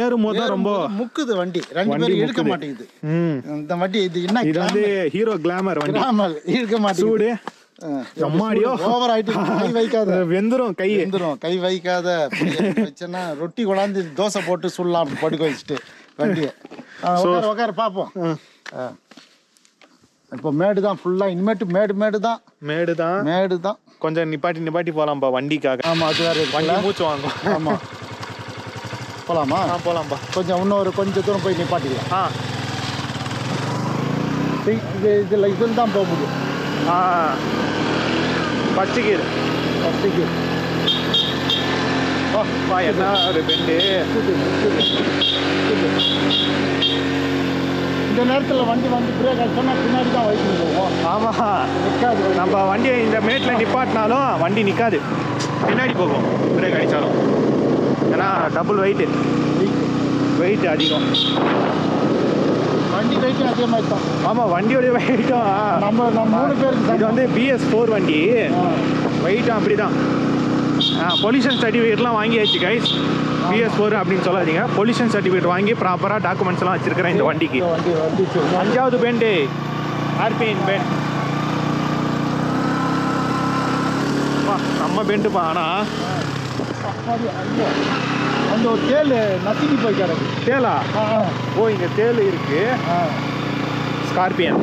ஏறும் போது தான் ரொம்ப முக்குது வண்டி. ரெண்டு பேரும் இழுக்க. மாட்டேங்குது. இந்த வண்டி இது என்ன இது வந்து ஹீரோ கிளாமர் வண்டி. கிராமல் இழுக்க மாட்டேங்குது. அம்மாடியோ ஓவர் ஆயிட்டு கை வைக்காத. வெந்துரும் கை. வந்துரும். கை வைக்காத. வச்சேன்னா ரொட்டி கொண்டாந்து தோசை போட்டு சுடலாம். படுக்க வச்சுட்டு வண்டியை. உட்காரு உட்காரு பார்ப்போம். இப்போ மேடு தான் ஃபுல்லாக இனிமேட்டு மேடு மேடு தான் மேடு தான் மேடு தான் கொஞ்சம் நிப்பாட்டி நிப்பாட்டி போலாம்ப்பா வண்டிக்காக. ஆமாம் அது வேறு வண்டி மூச்சு வாங்கும். ஆமாம் போகலாமா ஆ போலாம்ப்பா கொஞ்சம் இன்னொரு கொஞ்சம் தூரம் போய் நிப்பாட்டிக்கலாம் ஆ. இது இதில் இதில் தான் போக முடியும். ஆ பச்சை கீரை. ஃபஸ்ட்டுக்கு வா பா என்ன ஒரு பெண்டு. இந்த நேரத்தில் வண்டி வந்து பிரேக் ஆச்சுன்னா பின்னாடி தான் வைக்கணும் போவோம் ஆமா. நிற்காது வண்டி. நம்ம வண்டியை இந்த மேட்ல நிப்பாட்டினாலும் வண்டி நிக்காது. பின்னாடி போகும். பிரேக் அடிச்சாலும் ஏன்னா டபுள் வெயிட் வெயிட் அதிகம். வண்டி வெயிட் அதே மாதிரி தான். ஆமா வண்டியோட வெயிட்டும் நம்ம நம்ம மூணு பேருக்கு இது. வந்து பிஎஸ் ஃபோர் வண்டி. வெயிட்டும் அப்படிதான். பொல்யூஷன் சர்டிஃபிகேட்லாம் வாங்கியாச்சு கைஸ் பிஎஸ் ஃபோர் அப்படின்னு சொல்லாதீங்க. பொல்யூஷன் சர்டிஃபிகேட் வாங்கி ப்ராப்பராக டாக்குமெண்ட்ஸ் எல்லாம் வச்சிருக்கிறேன் இந்த வண்டிக்கு. அஞ்சாவது பெண்டு ஆர்பிஎன் பெண்ட் நம்ம பெண்டுப்பா ஆனால். அந்த ஒரு தேல் நசுங்கி போய் கிடக்கு. தேலா ஓ இங்கே தேல் இருக்கு. ஸ்கார்பியன்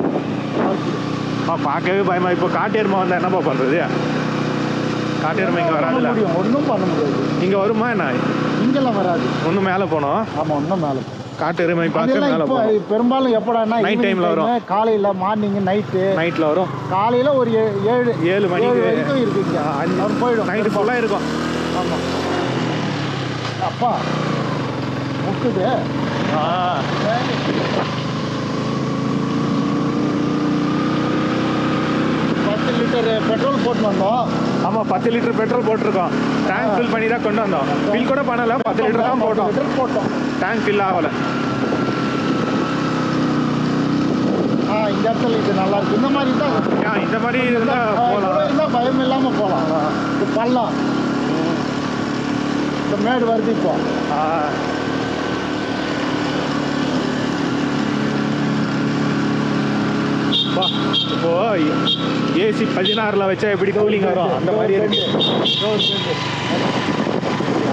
பார்க்கவே பயமா. இப்போ காட்டு எருமை வந்தால் என்னப்பா பண்ணுறது காட்டு எருமை இங்கே முடியும் ஒன்றும் பண்ண முடியாது. இங்கே வருமா என்ன? இங்கெல்லாம் வராது. ஒன்றும் மேலே போனோம். ஆமாம் ஒன்றும் மேலே காட்டு எருமை பார்க்க மேலே பெரும்பாலும் எப்படான்னா Night evening time ல வரும். காலையில மார்னிங் நைட்டு நைட்டில் வரும். காலையில ஒரு ஏழு ஏழு மணிக்கு. வரைக்கும் இருக்குங்க அஞ்சு- போயிடும். நைட்டு ஃபுல்லாக இருக்கும். ஆமா. அப்பா முக்குது ஆ. பத்து லிட்டர் பெட்ரோல் போட்டு வந்தோம் ஆமாம் பத்து லிட்டர் பெட்ரோல் போட்டிருக்கோம். டேங்க் ஃபில் பண்ணி தான் கொண்டு வந்தோம். ஃபில் கூட பண்ணல பத்து லிட்டர் தான் போட்டோம். போட்டோம். டேங்க் ஃபில் ஆகலை. ஆ இந்த இடத்துல இது நல்லா இருக்கு. இந்த மாதிரி தான் ஏன் இந்த மாதிரி இருந்தால் ஆ, போகலாம் இருந்தா பயம் இல்லாம போலாம். இது பள்ளம் இந்த மேடு வருது இப்போ. இப்போ ஏசி பதினாறுல வச்சா எப்படி கூலிங் வரும்? அந்த மாதிரி இருக்கு.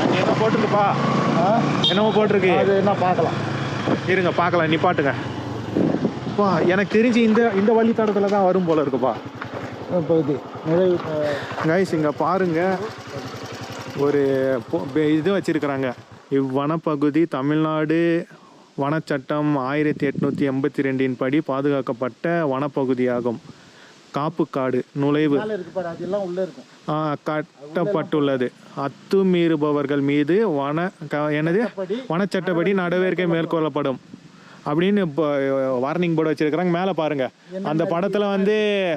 அங்க என்ன போட்டிருக்குப்பா? ஆ, என்னமோ போட்டிருக்கு. அது என்ன பார்க்கலாம். இருங்க பார்க்கலாம். நிப்பாட்டுங்க பா எனக்கு தெரிஞ்சு இந்த இந்த வழித்தடத்துல தான் வரும் போல இருக்குப்பா. நிறைவு கைஸ் இங்க பாருங்க. ஒரு இது வச்சிருக்கிறாங்க. இவ்வனப்பகுதி தமிழ்நாடு வனச்சட்டம் ஆயிரத்தி எட்நூத்தி எண்பத்தி ரெண்டின் படி பாதுகாக்கப்பட்ட வனப்பகுதியாகும். நுழைவு. உள்ள இருக்கும். ஆ, கட்டப்பட்டுள்ளது. அத்துமீறுபவர்கள் மீது வன க- என்னது? படி வனச்சட்டப்படி நடவடிக்கை மேற்கொள்ளப்படும். அப்படின்னு இப்போ வார்னிங் போர்டு வச்சிருக்கிறாங்க. மேலே பாருங்க. அந்த படத்துல வந்து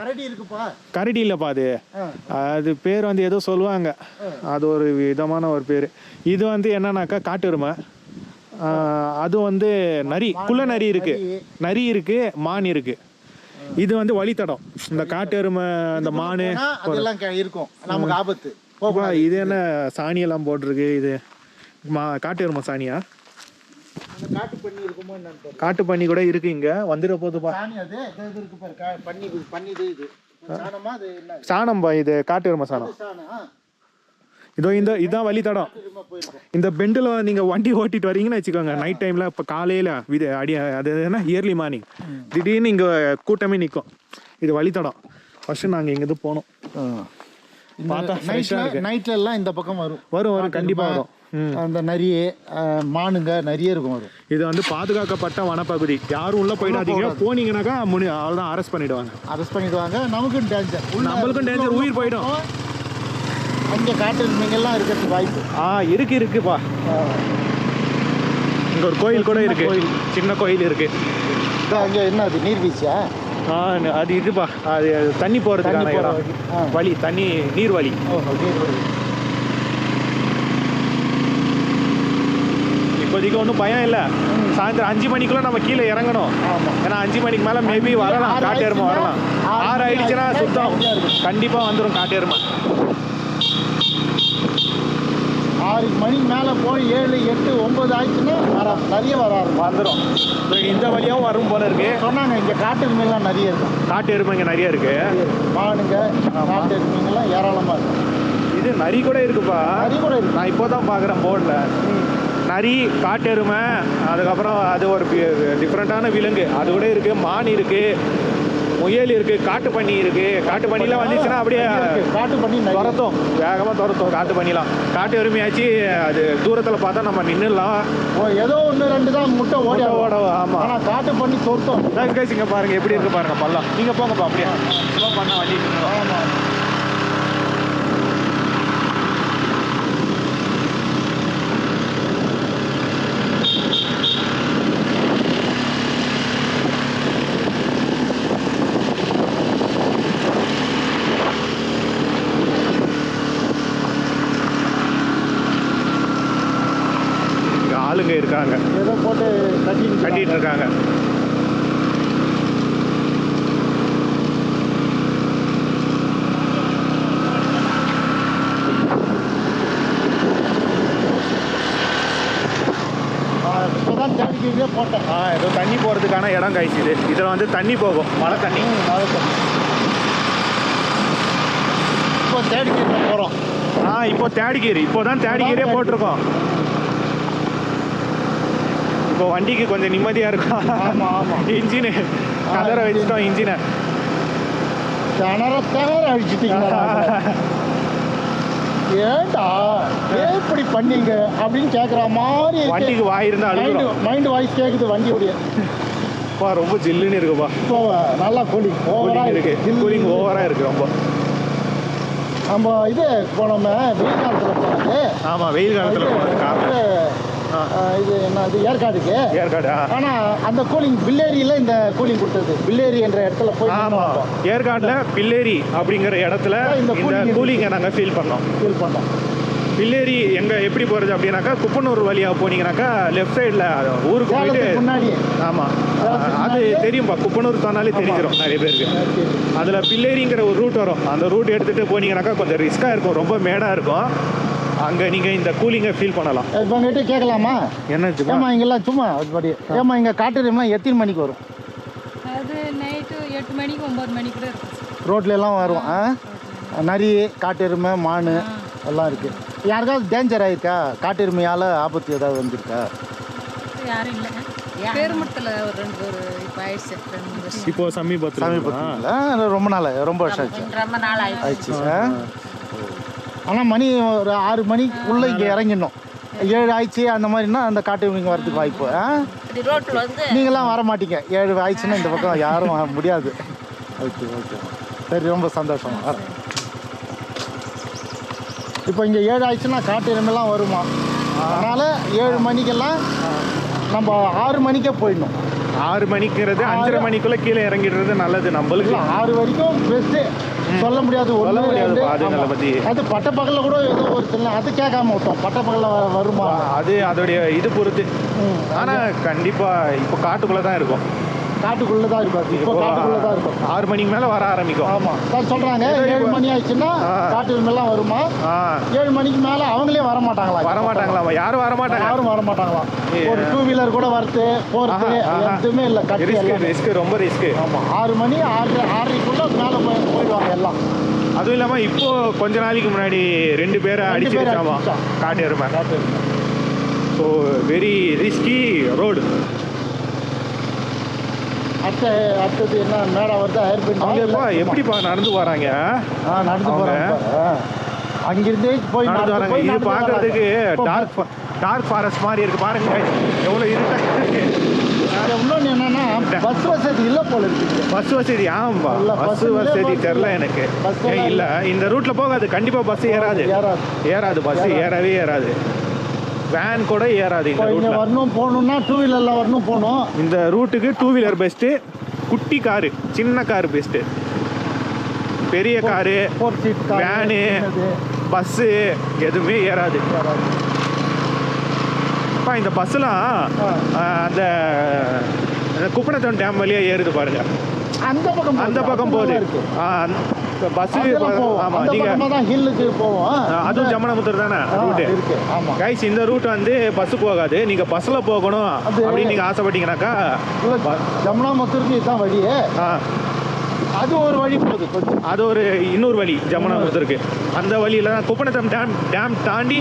கரடி இல்லைப்பா அது. அது பேர் வந்து ஏதோ சொல்லுவாங்க. அது ஒரு விதமான ஒரு பேர். இது வந்து என்னன்னாக்கா காட்டெருமை அது வந்து நரி குள்ள நரி இருக்கு. நரி இருக்கு மான் இருக்கு. இது வந்து வழித்தடம். இந்த காட்டெருமை அந்த மான். போனா அதெல்லாம் க- இருக்கும். நமக்கு ஆபத்து. இது என்ன சாணியெல்லாம் போட்டிருக்கு? இது மா காட்டெருமை சாணியா? காட்டு பண்ணி காட்டு கூட இருக்கு இங்க. வந்துட போதுப்பா சாணி சாணம்பா இது காட்டெருமை சாணம் இது இந்த வழித்தடம் திரும்ப போயிருக்கோம் இந்த பெண்டில் நீங்கள் வண்டி ஓட்டிட்டு வரீங்கன்னு வச்சுக்கோங்க. நைட் டைமில் இப்போ காலையில் வித அடி அது என்ன இயர்லி மார்னிங் திடீர்னு இங்கே கூட்டமே நிற்கும் இது வழித்தடம் ஃபர்ஸ்ட் நாங்கள் இங்கேருந்து போனோம். பார்த்தா ஃப்ரெஷ்ஷாக இருக்கு. நைட்ல எல்லாம் இந்த பக்கம் வரும். வரும் வரும். கண்டிப்பாக வரும். அந்த நிறைய மானுங்க நிறைய இருக்கும் வரும் இது வந்து பாதுகாக்கப்பட்ட வனப்பகுதி. யாரும் உள்ளே போயிடாதீங்க. போனீங்கன்னாக்கா முடி அவ்வளோதான் அரெஸ்ட் பண்ணிடுவாங்க. அரெஸ்ட் பண்ணிடுவாங்க. நமக்கும் டேஞ்சர் நம்மளுக்கும் டேஞ்சர் உயிர் போயிடும். அங்கே காட்டு எல்லாம் இருக்கிறதுக்கு வாய்ப்பு. ஆ இருக்கு இருக்குப்பா. இங்கே ஒரு கோயில் கூட இருக்கு. சின்ன கோயில் இருக்கு. அங்கே என்ன அது? நீர்வீழ்ச்சியா ஆ அது இதுப்பா அது தண்ணி போகிறதுக்கான இடம். வழி. தண்ணி நீர் வழி இப்போதைக்கு ஒன்றும் பயம் இல்லை. சாயந்தரம் அஞ்சு மணிக்குள்ள நம்ம கீழே இறங்கணும். ஏன்னா அஞ்சு மணிக்கு மேலே மேபி வரலாம். ஆறு காட்டு எருமை வரலாம். ஆறு ஆயிடுச்சுன்னா சுத்தம். கண்டிப்பாக வந்துடும் காட்டு எருமை ஆறு மணிக்கு மேலே போய் ஏழு எட்டு ஒன்பது ஆயிடுச்சுன்னா வர நிறைய வர வந்துடும் இந்த வழியாகவும் வரும் போல இருக்கு. சொன்னாங்க இங்கே காட்டு எருமைலாம் நிறைய இருக்கும் காட்டு எருமை இங்கே நிறைய இருக்கு. மானுங்க காட்டு எருமைங்கெல்லாம் ஏராளமாக இருக்கும் இது நரி கூட இருக்குப்பா. நரி கூட இருக்கு. நான் இப்போ தான் பார்க்குறேன் போர்டில் நரி காட்டு எருமை அதுக்கப்புறம் அது ஒரு டிஃப்ரெண்ட்டான விலங்கு. அது கூட இருக்கு மான் இருக்கு. முயல் இருக்கு காட்டு பன்னி இருக்கு. காட்டு பன்னிலாம் வந்துச்சுன்னா அப்படியே காட்டு பண்ணி துரத்தும். வேகமாக துரத்தும் காட்டு பண்ணிலாம் காட்டு எருமையாச்சு அது தூரத்தில் பார்த்தா நம்ம நின்றுலாம் ஓ, ஏதோ ஒன்று ரெண்டு தான் முட்டை ஓடி ஓட ஆமாம் ஆனால் காட்டு பண்ணி தொருத்தோம் இங்கே பாருங்க எப்படி இருக்கு பாருங்க பள்ளம். நீங்கள் போங்கப்பா அப்படியே. பண்ண வண்டி. ஆமாம் இங்க ஆளுங்க இருக்காங்க ஏதோ போட்டு கட்டிட்டு இருக்காங்க போட்டேன் ஆ ஏதோ தண்ணி போகிறதுக்கான இடம் காய்ச்சி இது. இதில் வந்து தண்ணி போகும். மழை தண்ணி. ம், அதுதான். இப்போ தேடிக்கிட்டு போகிறோம் ஆ இப்போ தேடிக்கீரி இப்போ தான் தேடிக்கீரே போட்டிருக்கோம். இப்போ வண்டிக்கு கொஞ்சம் நிம்மதியாக இருக்கும். இன்ஜினு கதற வச்சுட்டோம் இன்ஜினை. திணற திணற அடிச்சிட்டீங்களா? ஏண்டா? ஏன் இப்படி பண்ணீங்க? அப்படின்னு கேட்குற மாதிரி. வண்டிக்கு வாய் இருந்தால் மைண்டு மைண்டு வாய்ஸ் கேட்குது வண்டியுடைய பா ரொம்ப ஜில்லுன்னு இருக்குப்பா இப்போ நல்லா கூலிங் கூலிங் இருக்கு. கூலிங் ஓவராக இருக்கு ரொம்ப. நம்ம இது போனோமே வெயில் காலத்தில் போனது. ஆமாம் வெயில் காலத்தில் போனது காரணம். இது என்ன இது ஏற்காடுக்கு ஏற்காடு ஆ. ஆனால் அந்த கூலிங் பில்லேரியில் இந்த கூலிங் கொடுத்தது. பில்லேரி என்ற இடத்துல போய் ஆமா. ஏற்காட்டில் பில்லேரி அப்படிங்கிற இடத்துல இந்த. கூலிங்கை நாங்கள் ஃபீல் பண்ணோம். ஃபீல் பண்ணோம். பில்லேரி எங்க எப்படி போறது அப்படின்னாக்கா குப்பனூர் வழியா போனீங்கன்னாக்கா லெஃப்ட் சைடில் ஊருக்கு போயிட்டு சேலத்துக்கு முன்னாடி ஆமா. அது தெரியும்பா. குப்பனூர் சொன்னாலே தெரிஞ்சிடும் நிறைய பேருக்கு. அதுல பில்லேரிங்கிற ஒரு ரூட் வரும். அந்த ரூட் எடுத்துட்டு போனீங்கன்னாக்கா கொஞ்சம் ரிஸ்கா இருக்கும். ரொம்ப மேடா இருக்கும். அங்க நீங்க இந்த கூலிங்கை ஃபீல் பண்ணலாம். இப்போ உங்ககிட்ட கேட்கலாமா? என்ன ஏமா இங்கெல்லாம் சும்மா அதுபடி ஏமா இங்கே காட்டுறீங்களா எத்தனை மணிக்கு வரும்? அது நைட்டு எட்டு மணிக்கு ஒம்பது மணிக்கு கூட இருக்கும். ரோட்ல எல்லாம் வரும். ஆ? நரி காட்டெருமை மான் எல்லாம் இருக்கு. யாருக்காவது டேஞ்சர் ஆயிருக்கா? காட்டெருமையால் ஆபத்து ஏதாவது வந்திருக்கா? யாரும் இல்லை. பெருமட்டத்தில் ஒரு ரெண்டு ஒரு இப்போ ஆயிடுச்சு ரெண்டு மூணு வருஷம் இப்போ சமீபத்தில் சமீபத்தில். ரொம்ப நாள் ரொம்ப வருஷம் ஆச்சு. ரொம்ப நாள் ஆயிடுச்சு ஆயிடுச்சு ஆனால் மணி ஒரு ஆறு மணிக்குள்ளே இங்கே இறங்கிடணும். ஏழு ஆயிடுச்சு அந்த மாதிரினா அந்த காட்டு இங்கே வரதுக்கு வாய்ப்பு. நீங்களாம் வர மாட்டீங்க. ஏழு ஆயிடுச்சுன்னா இந்த பக்கம் யாரும் வர முடியாது. Okay okay. சரி ரொம்ப சந்தோஷம். வரேன் இப்போ இங்கே ஏழு ஆயிடுச்சுன்னா காட்டு எருமைலாம் வருமா? அதனால் ஏழு மணிக்கெல்லாம் நம்ம ஆறு மணிக்கே போயிடணும். ஆறு மணிக்கிறது அஞ்சரை மணிக்குள்ள கீழே இறங்கிடுறது நல்லது நம்மளுக்கு ஆறு வரைக்கும் பெஸ்ட்டு சொல்ல முடியாது சொல்ல அதுங்களை ஆமா. பத்தி. அது பட்டப்பகல்ல கூட ஏதோ ஒரு சில அது கேட்காம விட்டோம் பட்டப்பகல்ல வ- வருமா அது அதோடைய இது பொறுத்து ம். ஆனா கண்டிப்பா இப்போ காட்டுக்குள்ள தான் இருக்கும் காட்டுக்குள்ளே தான் இருக்கும். இப்போ காட்டுக்குள்ளே தான் இருக்கும். ஆறு மணிக்கு மேல வர ஆரம்பிக்கும். ஆமாம் தான் சொல்கிறாங்க ஏழு மணி ஆயிடுச்சுன்னா. காட்டு எருமைலாம் வருமா? ஏழு மணிக்கு மேலே அவங்களே வர மாட்டாங்களா? வர மாட்டாங்களாம்? யாரும் வர மாட்டாங்க. யாரும் வர மாட்டாங்களாம் ஏ. ஒரு டூ வீலர் கூட வரது போகிறது எதுவுமே இல்லை கட்டி ரிஸ்க் எல்லாம் ரொம்ப ரிஸ்க் ஆமாம் ஆறு மணி ஆறு ஆறரைக்குள்ளே மேலே போய் போயிடுவாங்க எல்லாம். அதுவும் இல்லாம இப்போ கொஞ்ச நாளைக்கு முன்னாடி ரெண்டு பேரை எருமை. காட்டு எருமை. ஸோ வெரி ரிஸ்கி ரோடு அடுத்த அடுத்தது என்ன? மேடா வருது ஏர்பின் எப்படிப்பா நடந்து வராங்க ஆ நடந்து போகிறாங்க அங்கிருந்தே போய் நடந்து வராங்க. இது பார்க்கறதுக்கு டார்க் டார்க் ஃபாரஸ்ட் மாதிரி இருக்கு. பாருங்க. எவ்வளோ இருட்டா இருக்கு. இதுல இன்னொன்னு என்னன்னா பஸ் வசதி இல்லை போல பஸ் வசதி ஆமாம்பா பஸ் வசதி தெரில. எனக்கு. இல்ல. இந்த ரூட்ல போகாது. கண்டிப்பா பஸ் ஏறாது. ஏறாது. பஸ். ஏறவே ஏறாது. வேன் கூட ஏறாது இப்போ இந்த இங்கே வரணும் போகணுன்னா டூ வீலரில் வரணும் போகணும். இந்த ரூட்டுக்கு டூ வீலர் பெஸ்ட்டு குட்டி காரு சின்ன காரு பெஸ்ட்டு பெரிய காரு வேனு பஸ்ஸு எதுவுமே ஏறாது. அப்பா இந்த பஸ்ஸெலாம் அந்த குப்பனத்தம் டேம் வழியா ஏறுது பாருங்க. அந்த பக்கம் அந்த பக்கம் போகுது. இருக்கு பஸ்ஸு அதெல்லாம் போவோம். ஆமாம் அந்த நீங்கள் தான் ஹில்லுக்கு போவோம். அதுவும் ஜமனமுத்தூர் தானே? ரூட்டு இருக்கு. ஆமா. கைஸ் இந்த ரூட் வந்து பஸ் போகாது. நீங்க பஸ்ல போகணும் அப்படின்னு நீங்க ஆசைப்பட்டீங்கன்னாக்கா இல்ல, ஜமுனாமத்தூருக்கு இதுதான் வழி. ஆ, அது ஒரு வழி போகுது. கொஞ்சம் அது ஒரு இன்னொரு வழி ஜமுனாபுரத்திற்கு அந்த வழியில தான் டேம் டேம் தாண்டி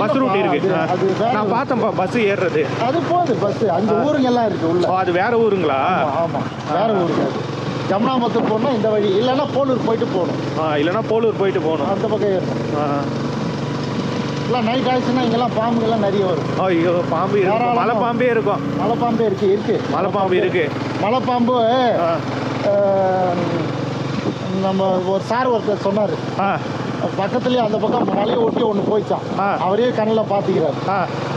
பஸ் ரூட் இருக்கு. நான் பார்த்தேன்ப்பா பஸ் ஏறுறது. அது போகுது பஸ் அங்க ஊருங்க எல்லாம் இருக்கு உள்ள. அது வேற ஊருங்களா? ஆமா, வேற ஊருக்கு அது. ஜமுனாமத்தூர் போகணும் இந்த வழி. இல்லைன்னா போலூர் போயிட்டு போகணும். ஆ, இல்லைன்னா போலூர் போயிட்டு போகணும். அந்த பக்கம் ஏறணும் ஆ. இல்லை நைட் ஆயிடுச்சுன்னா இங்கெல்லாம் பாம்புங்கெல்லாம் நிறைய வரும். ஐயோ பாம்பு இருக்கும். மலை பாம்பே இருக்கும். மலைப்பாம்பே இருக்கு இருக்கு. மலை பாம்பு இருக்கு. மலைப்பாம்பு ஆ. அஹ், நம்ம ஒரு சார் ஒருத்தர் சொன்னார். பக்கத்துலேயே அந்த பக்கம் மலையை ஒட்டி ஒன்று போயிச்சான். அவரே கண்ணில் பார்த்துக்கிறாரு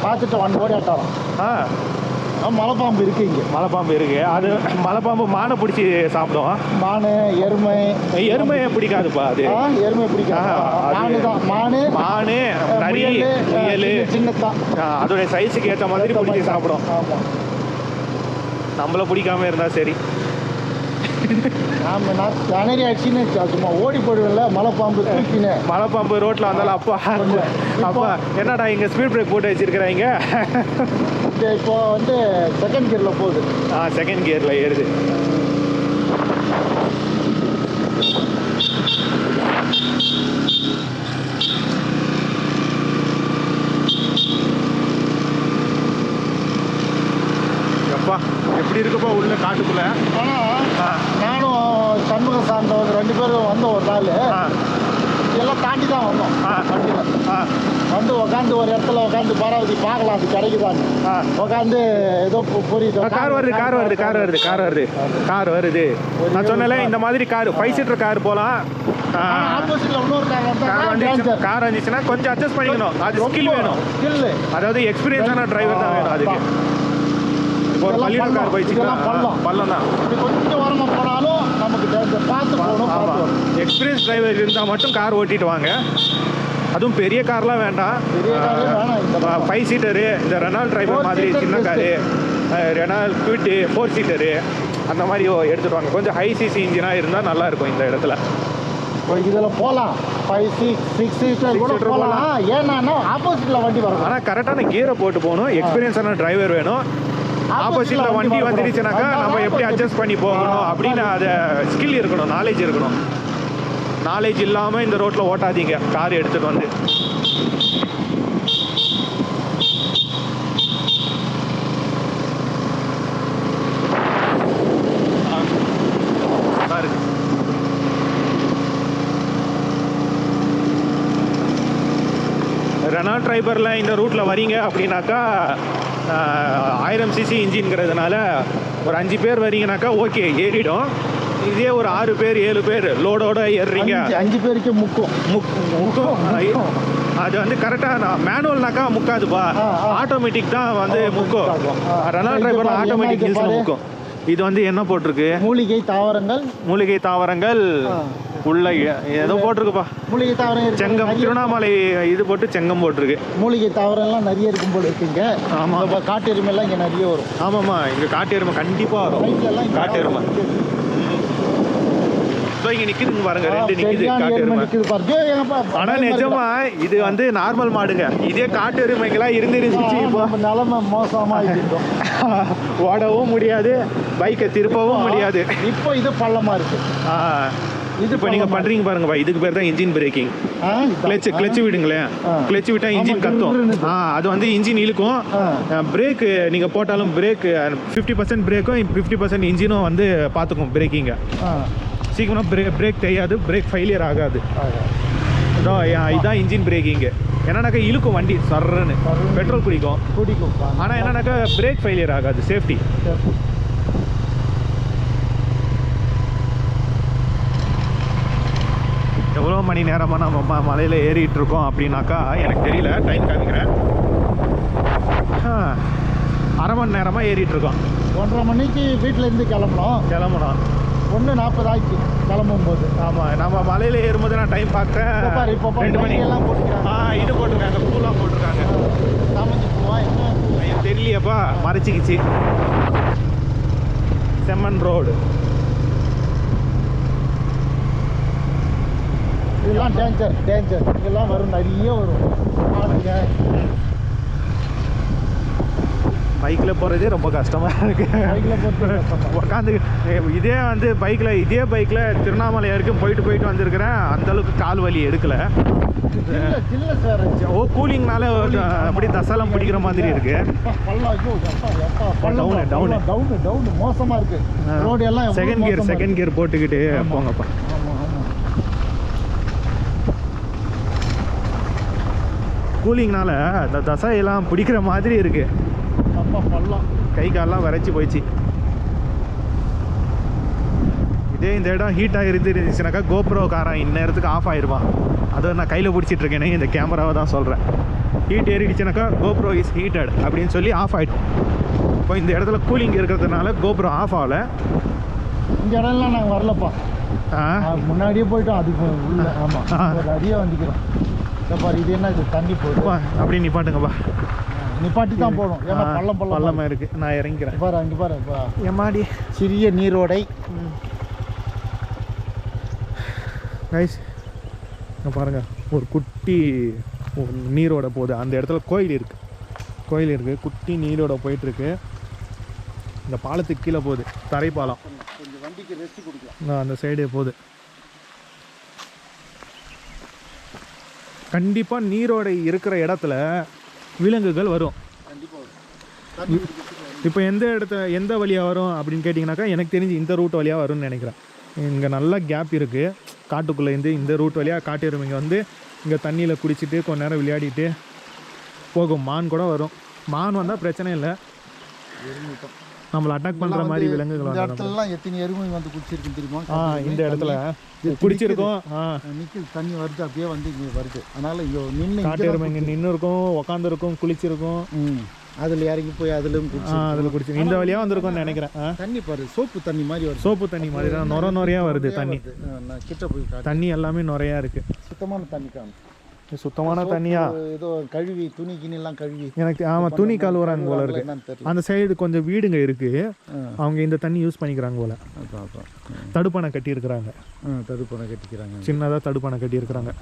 பார்த்துட்டு ஒன் ஓடி ஆட்டாராம் ஆ. மலைப்பாம்பு இருக்கு இங்கே. மலை பாம்பு இருக்கு. அது மலை பாம்பு மானை பிடிச்சி சாப்பிடும். மானு எருமை. எருமையை பிடிக்காதுப்பா அது. எருமை பிடிக்காது. மானு தான். மானு நரி முயல் சின்னதான் அதோடைய சைஸுக்கு ஏற்ற மாதிரி பிடிச்சி சாப்பிடும். நம்மள பிடிக்காம இருந்தா சரி. நாம நான் திணறி ஆயிடுச்சுன்னு சும்மா ஓடி போயிடுவேன்ல மலைப்பாம்பு தூக்கினேன். மலைப்பாம்பு ரோட்ல வந்தாலும் அப்பா அப்பா என்னடா இங்க ஸ்பீட் பிரேக் போட்டு வச்சிருக்கிறாங்க இந்த இப்போ வந்து செகண்ட் கியரில் போகுது. ஆ செகண்ட் கியர்ல ஏறுது. எப்பா எப்படி இருக்குப்பா உள்ள காட்டுக்குள்ள? ஆனால் சண்முக சார்ந்தவங்க ரெண்டு பேரும் வந்தோம் ஒரு நாள். எல்லாம் தாண்டி தான் வந்தோம். வண்டியில். வந்து உட்காந்து ஒரு இடத்துல உட்காந்து பாராவதி பார்க்கலாம் அது கிடைக்குதான்னு. ஆ. உட்காந்து ஏதோ புரியுது. கார் வருது கார் வருது கார் வருது கார் வருது. கார் வருது. நான் சொன்னல இந்த மாதிரி கார் ஃபைவ் சீட்டர் கார் போகலாம் கார் கார் வந்தா வந்து கார் வந்துச்சுன்னா கொஞ்சம் அட்ஜஸ்ட் பண்ணிக்கணும். அது ஸ்கில் வேணும். அதாவது எக்ஸ்பீரியன்ஸான டிரைவர் தான் வேணும் அதுக்கு. இப்போ ஒரு இதெல்லாம் பள்ளியிட கார். போயிடுச்சுன்னா பள்ளம். தான் இப்படி கொஞ்சம் போனாலும் நமக்கு பார்த்து போகணும் ஆமாம். எக்ஸ்பீரியன்ஸ் டிரைவர் இருந்தால் மட்டும் கார் ஓட்டிட்டு வாங்க. அதுவும் பெரிய கார்லாம் வேண்டாம். காரே ஃபைவ் சீட்டரு இந்த ரெனால் டிரைவர் மாதிரி சின்ன. Car Renault Kwid four seater அந்த மாதிரி எடுத்துட்டு வாங்க. கொஞ்சம் ஹை சிசி இன்ஜினாக இருந்தால் நல்லா இருக்கும் இந்த இடத்துல. இதுல போலாம். ஃபைவ் சிக்ஸ் சிக்ஸ் சீட்டர் கூட போகலாம் ஏன்னா ஆப்போசிட்ல வண்டி வரணும். ஆனால் கரெக்டான கியரை போட்டு போகணும். எக்ஸ்பீரியன்ஸான டிரைவர் வேணும். ஆப்போசிட்ல வண்டி வந்துருச்சுனாக்கா நம்ம எப்படி அட்ஜஸ்ட் பண்ணி போகணும் அப்படின்னு அதை ஸ்கில் இருக்கணும் நாலேஜ் இருக்கணும். நாலேஜ் இல்லாமல் இந்த ரோட்டில் ஓட்டாதீங்க. கார் எடுத்துகிட்டு வந்து. ரெனால்ட் ட்ரைபரில் இந்த ரூட்டில் வரீங்க அப்படின்னாக்கா ஆயிரம் சிசி இன்ஜின்ங்கிறதுனால ஒரு அஞ்சு பேர் வரீங்கனாக்கா ஓகே ஏறிடும். இதே ஒரு ஆறு பேர் ஏழு பேர் லோடோட ஏறுறீங்க. அஞ்சு- பேருக்கு முக்கும். முக் முக்கும் அது வந்து கரெக்டாக மேனுவல்னாக்கா முக்காதுப்பா. ஆட்டோமேட்டிக் தான் வந்து முக்கும். ரெனால்ட் பாரு, ஆட்டோமேட்டிக் ஹில்ஸில். முக்கும். இது வந்து என்ன போட்டிருக்கு? மூலிகை தாவரங்கள். மூலிகை தாவரங்கள். உள்ள ஏதோ போட்டிருக்குப்பா. மூலிகை தாவரம். செங்கம் திருவண்ணாமலை இது போட்டு செங்கம் போட்டிருக்கு. மூலிகை தாவரம்லாம் நிறைய இருக்கும் போல இருக்குங்க ஆமா. இந்த காட்டு எருமைலாம் இங்கே நிறைய வரும். ஆமாம்மா இங்கே காட்டு எருமை கண்டிப்பாக வரும். எல்லாம் காட்டு எருமை. இங்கே நிற்குதுங்க பாருங்க ரெண்டு காட்டு எருமை ஆனா நிஜமா இது வந்து நார்மல் மாடுங்க. இதே காட்டு எருமைகளா இருந்துருந்துச்சு இப்போ. நிலைமை மோசமா ஓடவும் முடியாது பைக்கை திருப்பவும் முடியாது. இப்போ இது பள்ளமா இருக்கு. இது இப்போ நீங்க பண்றீங்க பாருங்கப்பா இதுக்கு பேர் தான் இன்ஜின் பிரேக்கிங் ஆ, இதான். கிளச் கிளச் விடுங்களேன். ஆ. கிளச் விட்டா இன்ஜின் கத்தும். ஆ அது வந்து இன்ஜின் இழுக்கும். பிரேக் நீங்க போட்டாலும் பிரேக் ஃபிஃப்டி பர்சன்ட் பிரேக்கும் ஃபிஃப்டி பர்சன்ட் இன்ஜினும் வந்து பார்த்துக்கும் பிரேக்கிங்க சீக்கிரம் பிரேக் பிரேக் தெரியாது பிரேக் ஃபெயிலியர் ஆகாது. இதான் இன்ஜின் பிரேக்கிங்கு என்னன்னாக்கா இழுக்கும் வண்டி சர்றன்னு. பெட்ரோல் குடிக்கும். பிடிக்கும் ஆனால் என்னன்னாக்கா பிரேக் ஃபெயிலியர் ஆகாது சேஃப்டி சரி. எவ்வளோ மணி நேரமாக நம்ம மலையில் ஏறிட்டு இருக்கோம் அப்படின்னாக்கா எனக்கு தெரியல. டைம் காமிக்கிறேன். அரை மணி நேரமாக ஏறிட்டு இருக்கோம் ஒன்றரை மணிக்கு வீட்ல இருந்து கிளம்பணும் கிளம்பணும் ஒன்று நாற்பது ஆயிடுச்சு கிளம்பும் போது ஆமாம் நம்ம மலையில் ஏறும்போது நான் டைம் பார்த்தேன் இப்போ ரெண்டு மணி. எல்லாம் போட்டுக்கிறாங்க ஆ இது போட்டிருக்காங்க பூலாம் போட்டிருக்காங்க. சாமந்தி பூவா என்ன? தெரியலையேப்பா மறைச்சிக்கிச்சு. செம்மன் ரோடு இதெல்லாம் டேஞ்சர் டேஞ்சர் இதெல்லாம் வரும் நிறைய வரும். ஆடுங்க பைக்கில் போகிறதே ரொம்ப கஷ்டமாக இருக்கு. பைக்கில் கஷ்டமா. உட்காந்து இதே வந்து பைக்கில் இதே பைக்கில் திருவண்ணாமலை வரைக்கும் போயிட்டு போயிட்டு வந்திருக்கிறேன். அந்த அளவுக்கு கால் வலி எடுக்கல. ஓ கூலிங்னால அப்படி தசாலம் பிடிக்கிற மாதிரி இருக்கு. down. டவுன் டவுன் மோசமா இருக்கு. ரோடு எல்லாம் செகண்ட் கியர் செகண்ட் கியர் போட்டுக்கிட்டு. போங்கப்பா இருக்கு. ஆமா ஆமா கூலிங்னால அந்த தசையெல்லாம் பிடிக்கிற மாதிரி இருக்கு. அப்பா பள்ளம். கை காலெல்லாம் வரைச்சி போயிடுச்சு. இதே இந்த இடம் ஹீட் ஆகிருந்து இருந்துச்சுனாக்கா கோப்ரோ காரன் இந்நேரத்துக்கு ஆஃப் ஆயிருவான் அதை நான் கையில் பிடிச்சிட்டு இருக்கேனே இந்த கேமராவை தான் சொல்கிறேன் ஹீட் ஏறிடுச்சுனாக்கா கோப்ரோ இஸ் ஹீட்டட் அப்படின்னு சொல்லி ஆஃப் ஆயிடும். இப்போ இந்த இடத்துல கூலிங் இருக்கிறதுனால கோப்ரோ ஆஃப் ஆகலை. இந்த இடம்லாம் நாங்கள் வரலப்பா. முன்னாடியே போயிட்டோம் அதுக்கு உள்ள ஆமா. ஆ. ஒரு அடியே வந்துக்கிறோம். பாரு இது என்ன இது? தண்ணி போகுது. அப்பா, அப்படி நிப்பாட்டுங்கப்பா நிப்பாட்டி தான் போகணும். ஏன்னா பள்ளம் பள்ளம் பள்ளமா இருக்கு. நான் இறங்கிக்கிறேன் பாரு அங்கே பாரு எம்மாடி. சிறிய நீரோடை. கைஸ் இங்க பாருங்க. ஒரு குட்டி ஒரு நீரோட போகுது. அந்த இடத்துல கோயில் இருக்கு. கோயில் இருக்கு. குட்டி நீரோட போயிட்டு இருக்கு இந்த பாலத்துக்கு கீழே போகுது. தரைப்பாலம். அந்த சைடே போகுது. கண்டிப்பாக நீரோடை இருக்கிற இடத்துல விலங்குகள் வரும். கண்டிப்பாக இப்போ எந்த இடத்த எந்த வழியாக வரும் அப்படின்னு கேட்டிங்கனாக்கா எனக்கு தெரிஞ்சு இந்த ரூட் வழியாக வரும்னு நினைக்கிறேன். இங்கே நல்ல கேப் இருக்குது காட்டுக்குள்ளேருந்து இந்த ரூட் வழியாக காட்டு வந்து இங்கே தண்ணியில் குடிச்சிட்டு கொஞ்ச நேரம் விளையாடிட்டு போகும். மான் கூட வரும். மான் வந்தால் பிரச்சனை இல்லை. நம்மளை அட்டாக் பண்ணுற மாதிரி விலங்குகள் இந்த இடத்துலலாம் எத்தனை எருமை வந்து குடிச்சிருக்கு தெரியுமா? ஆ இந்த இடத்துல குடிச்சிருக்கோம். ஆ. நிக்கல் தண்ணி வருது அப்படியே வந்து இங்கே வருது. அதனால இங்கே நின்று காட்டு எருமைங்க நின்று இருக்கும் உக்காந்துருக்கும் குளிச்சிருக்கும். ம். அதில் இறங்கி போய் குடிச்சு அதில் குடிச்சு இந்த வழியாக வந்திருக்கும்னு நினைக்கிறேன். தண்ணி பாரு சோப்பு தண்ணி மாதிரி வருது. சோப்பு தண்ணி மாதிரி தான் நுர நுறையாக வருது தண்ணி. கிட்ட போய் தண்ணி எல்லாமே நுறையா இருக்குது சுத்தமான தண்ணி காணும். சுத்தமான தண்ணியா ஏதோ கழுவி துணி கிணிலாம் கழுவி. எனக்கு ஆமாம் துணி கழுவுறாங்க போல இருக்கு. அந்த சைடு கொஞ்சம் வீடுங்க இருக்கு. அவங்க இந்த தண்ணி யூஸ் பண்ணிக்கிறாங்க போல. தடுப்பணை கட்டி இருக்கிறாங்க தடுப்பணை கட்டிக்கிறாங்க. சின்னதாக தடுப்பணை கட்டி இருக்கிறாங்க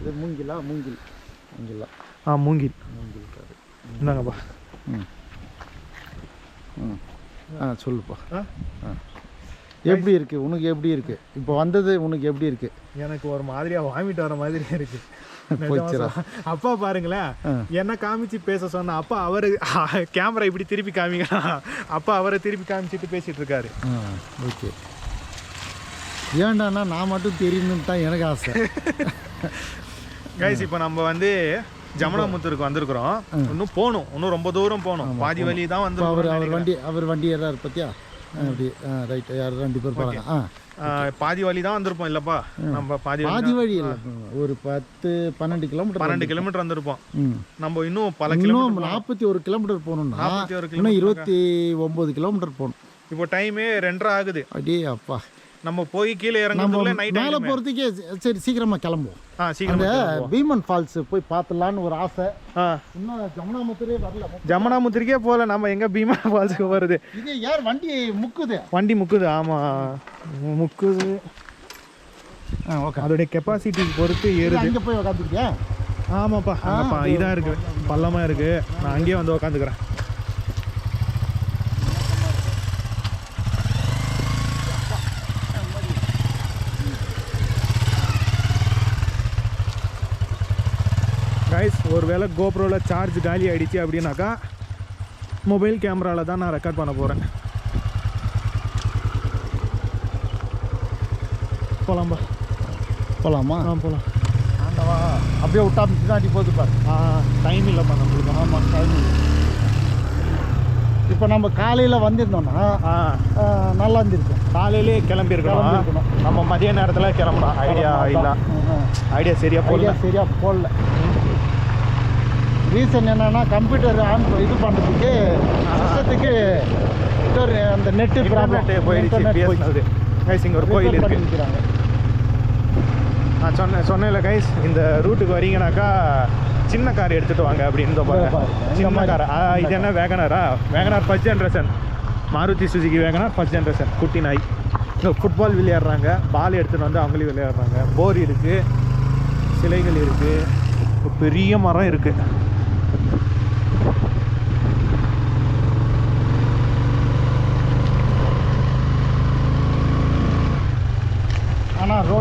இது மூங்கிலா? மூங்கில். மூங்கிலா. ஆ மூங்கில். மூங்கில் இந்தாங்கப்பா. ம். ஆ சொல்லுப்பா. ஆ? எப்படி இருக்கு? உனக்கு எப்படி இருக்கு? இப்போ வந்தது உனக்கு எப்படி இருக்கு? எனக்கு ஒரு மாதிரியா வாமிட் வர மாதிரி இருக்கு. அப்பா பாருங்களேன். என்ன காமிச்சு பேச சொன்ன அப்பா அவரு கேமரா இப்படி திருப்பி காமிங்க அப்பா அவரை திருப்பி காமிச்சிட்டு பேசிட்டு இருக்காரு. ஓகே ஏன்டாண்ணா நான் மட்டும் தெரியணும்னு தான் எனக்கு ஆசை. கைஸ் இப்போ நம்ம வந்து ஜமுனாமுத்தூருக்கு வந்திருக்கிறோம். இன்னும் போகணும். இன்னும் ரொம்ப தூரம் போகணும். பாதி வழி தான் இப்போ அவர் அவர் வந்து வண்டி அவர் வண்டி பார்த்தியா ஆ, அப்படி ரைட் யார் ரெண்டு பேர் போகிறாங்க ஆ பாதி வழி தான் வந்திருப்போம் இல்லப்பா. நம்ம பாதி பாதி வழி இல்லை. ஒரு பத்து பன்னெண்டு கிலோமீட்டர் பன்னெண்டு கிலோமீட்டர் வந்திருப்போம். நம்ம இன்னும் பல இன்னும் கிலோமீட்டர் நாற்பத்தி ஒரு கிலோமீட்டர் போகணும்னா 41 இன்னும் இருபத்தி ஒம்பது கிலோமீட்டர் போகணும். இப்போ டைமே ரெண்டரை ஆகுது. அடே அப்பா நம்ம போய் கீழே இறங்குறதுக்குள்ள நைட் மேலே போகிறதுக்கே சரி சீக்கிரமாக கிளம்புவோம். அந்த பீமன் ஃபால்ஸ் போய் பார்த்துலான்னு ஒரு ஆசை. இன்னும் ஜமுனாமுத்தரே வரல. ஜமுனாமுத்திரிக்கே போகல நம்ம எங்க பீமா ஃபால்ஸுக்கு வருது இது யார்? வண்டி முக்குது. வண்டி முக்குது ஆமா. முக்குது. ஆ ஓகே. அதோடைய கெப்பாசிட்டி பொறுத்து ஏறுது. அங்கே போய் உக்காந்துக்கிட்டியா ஆமாப்பா அங்கப்பா. இதா இருக்கு. பள்ளமா இருக்கு. நான் அங்கேயே வந்து உக்காந்துக்கிறேன். கைஸ் ஒருவேளை கோப்ரோவில் சார்ஜ் காலி ஆயிடுச்சு அப்படின்னாக்கா மொபைல் கேமராவில் தான் நான் ரெக்கார்ட் பண்ண போகிறேன் போகலாம்பா போகலாமா ஆ போகலாம் ஆண்டவா அப்படியே விட்டா பின்னாடி போகுது பாரு. ஆ டைம் இல்லைப்பா நம்மளுக்கு. ஆமாம் டைம் இப்போ நம்ம காலையில் வந்திருந்தோம்னா நல்லா இருந்திருக்கும். காலையிலே கிளம்பியிருக்கணும். நம்ம மதிய நேரத்தில் கிளம்பணும். ஐடியா இல்லை. ஐடியா சரியா ஐடியா போடல சரியா போடல ரீசன் என்னன்னா கம்ப்யூட்டர் ஆன் இது பண்ணுறதுக்கு சிஸ்டத்துக்கு அந்த நெட்டு இன்டர்நெட் போயிடுச்சு கைஸ் இங்கே ஒரு கோயில் இருக்கு. பண்ணிக்கிறாங்க. நான் சொன்னேன் சொன்னேன்ல கைஸ் இந்த ரூட்டுக்கு வரீங்கனாக்கா சின்ன கார் எடுத்துட்டு வாங்க அப்படின்னு பாருங்க சின்ன கார் இது என்ன வேகனாரா? Wagon R first generation Maruti Suzuki Wagon R first generation குட்டி நாய். இங்கே ஃபுட்பால் விளையாடுறாங்க. பால் எடுத்துகிட்டு வந்து அவங்களே விளையாடுறாங்க. போர் இருக்குது சிலைகள் இருக்குது பெரிய மரம் இருக்குது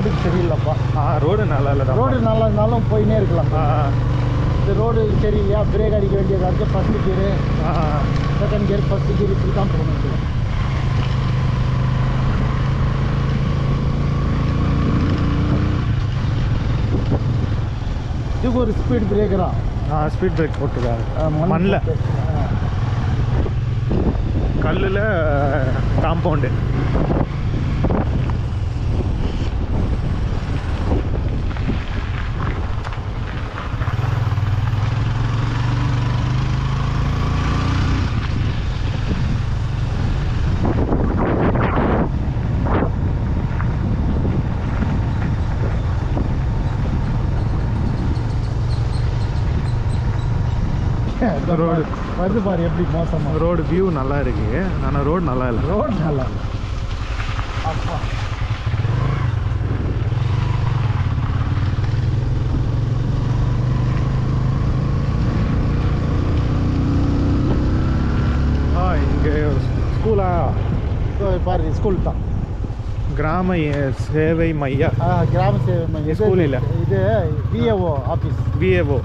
ரோடுக்கு சரியில்லைப்பா. ரோடு நல்லா இல்லை ரோடு நல்லா இருந்தாலும் போயினே இருக்கலாம். இந்த ரோடு சரியில்லையா? பிரேக் அடிக்க வேண்டியதாக இருக்குது ஃபஸ்ட்டு ஆ செகண்ட் கியர் ஃபஸ்ட்டு கியர் இப்படி தான் போகணும். இதுக்கு ஒரு ஸ்பீட் பிரேக்கரா ஸ்பீட் பிரேக் போட்டுருக்காங்க மண்ணில் கல்லில் காம்பவுண்டு ரோடு. வருது பாரு எப்படி மோசமா? ரோடு வியூ நல்லா இருக்கு. ஆனால் ரோடு நல்லா இல்லை. ரோடு நல்லா இல்லை. அப்பா. இங்கே ஸ்கூலா பாரு ஸ்கூல் தான். கிராம சேவை மையா ஆ, கிராம சேவை மையம். ஸ்கூல் இல்ல. இது VAO office VAO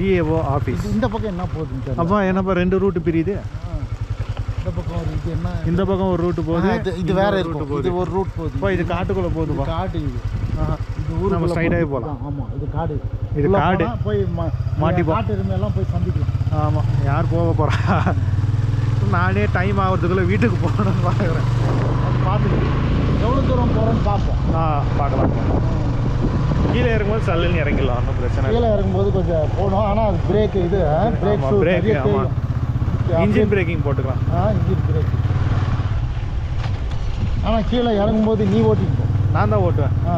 VAO office இந்த பக்கம் என்ன தெரியல. அப்பா என்னப்பா ரெண்டு ரூட்டு பிரியுது. இந்த பக்கம் ஒரு இது என்ன? இந்த பக்கம் ஒரு ரூட்டு போகுது. இது- வேற route போகுது. இது ஒரு ரூட் போகுது. அப்பா இது காட்டுக்குள்ள போகுதுப்பா காடு இது. இது நம்ம ஊருக்குள்ள straight ஆவே போகுது. போலாம். ஆமா இது காடு. இது காடு. போய் மா- மாட்டிப்போம். காட்டு எருமையெல்லாம் போய் சந்திக்கலாம். ஆமாம் யார் போக போகிறா நானே டைம் ஆகிறதுக்குள்ளே வீட்டுக்கு போகணும்னு பார்க்குறேன் பார்த்துக்கலாம் எவ்வளோ தூரம் போகிறோன்னு பார்ப்போம் ஆ பார்க்கலாம் கீழே இறங்கும்போது சல்லுன்னு இறங்கிடலாம் ஒன்றும் பிரச்சனை கீழே இறங்கும்போது கொஞ்சம் போகணும். ஆனால் அது பிரேக் இது பிரேக் ஆமா, brake, ஆமா. இன்ஜின் பிரேக்கிங் போட்டுக்கலாம். ஆ இன்ஜின் பிரேக் ஆனால் கீழே இறங்கும்போது நீ ஓட்டிட்டு போ நான் தான் ஓட்டுவேன். ஆ.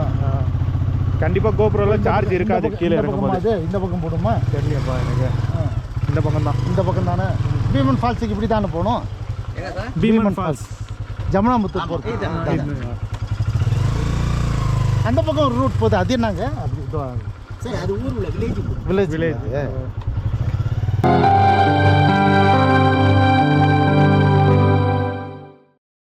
கண்டிப்பாக கோபுரில் சார்ஜ் இருக்காது கீழே இறங்கும்போது? இந்த பக்கம் போடுமா தெரியலையப்பா எனக்கு. ஆ. இந்த பக்கம் தான். இந்த பக்கம் தானே? பீமன் ஃபால்ஸுக்கு இப்படி தானே போகணும் பீமன் ஃபால்ஸ். ஜமுனாமுத்தூர் போகிறது அந்த பக்கம் ஒரு ரூட் போகுது. அது என்னங்க? அப்படி சரி அது ஊருல வில்லேஜ் வில்லேஜ் Village. வில்லேஜ்